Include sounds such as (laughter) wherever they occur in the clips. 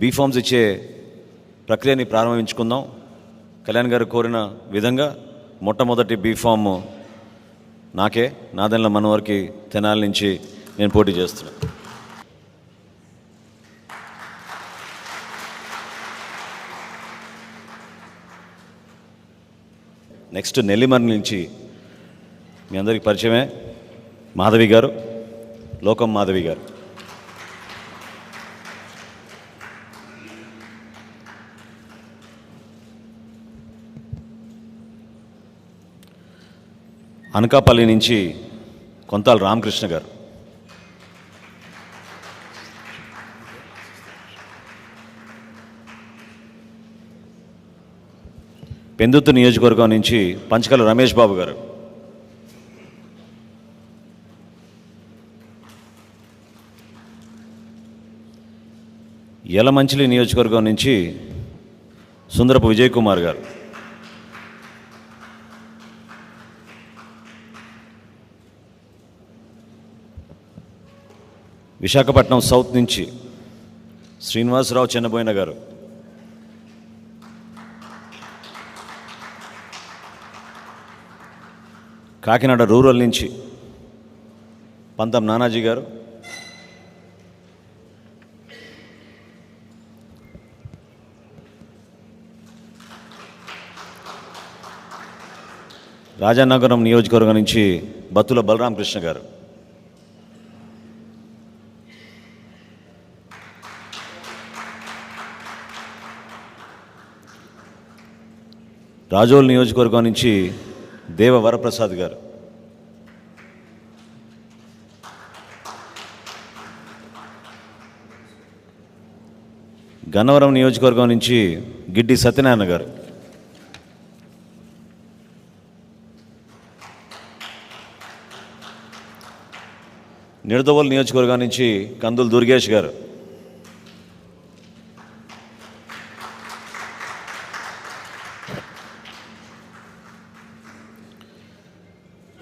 BPharms ఇచ్చే ప్రక్రియని ప్రారంభించుకుందాం. కళ్యాణ్ గారు కోరిన విధంగా మొట్టమొదటి బీఫామ్ నాకే నాదెన్ల మనవరికి తెనాలి నుంచి నేను పోటీ చేస్తున్నాను నెక్స్ట్ నెల్లిమర్రి నుంచి మీ అందరికీ పరిచయమే మాధవి గారు లోకం మాధవి గారు. అనకాపల్లి నుంచి కొంతాల రామకృష్ణ గారు. పెందుతు నియోజకవర్గం నుంచి పంచకల రమేష్ బాబు గారు. యలమంచిలి నియోజకవర్గం నుంచి సుందరపు విజయ్ కుమార్ గారు. విశాఖపట్నం సౌత్ నుంచి శ్రీనివాసరావు చిన్నబోయిన గారు. కాకినాడ రూరల్ నుంచి పంతం నానాజీ గారు. రాజానగరం నియోజకవర్గం నుంచి బత్తుల బలరామకృష్ణ గారు. రాజోల్ నియోజకవర్గం నుంచి దేవ వరప్రసాద్ గారు. గన్నవరం నియోజకవర్గం నుంచి గిడ్డి సత్యనారాయణ గారు. నిడదవోలు నియోజకవర్గం నుంచి కందులు దుర్గేష్ గారు.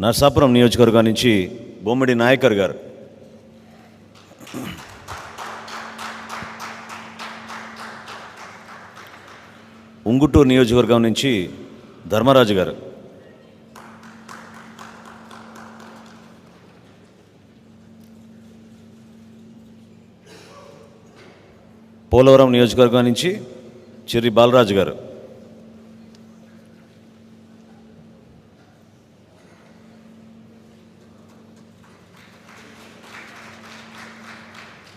నర్సాపురం నియోజకవర్గం నుంచి బొమ్మిడి నాయకర్ గారు. ఉంగుటూరు నియోజకవర్గం నుంచి ధర్మరాజు గారు. పోలవరం నియోజకవర్గం నుంచి చెర్రి బాలరాజు గారు.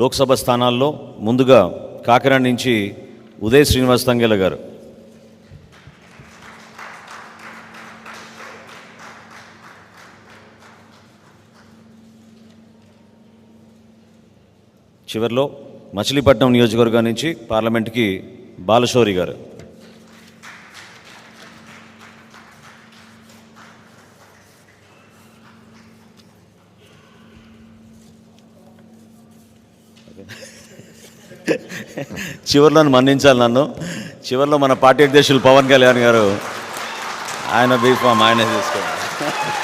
లోక్సభ స్థానాల్లో ముందుగా కాకినాడ నుంచి ఉదయ్ శ్రీనివాస్ తంగేల గారు. చివరిలో మచిలీపట్నం నియోజకవర్గం నుంచి పార్లమెంట్కి బాలశౌరి గారు. (laughs) చివరిలో మన్నించాలి నన్ను. చివరిలో మన పార్టీ అధ్యక్షులు పవన్ కళ్యాణ్ గారు. ఆయన బీఫామ్ ఆయన తీసుకోండి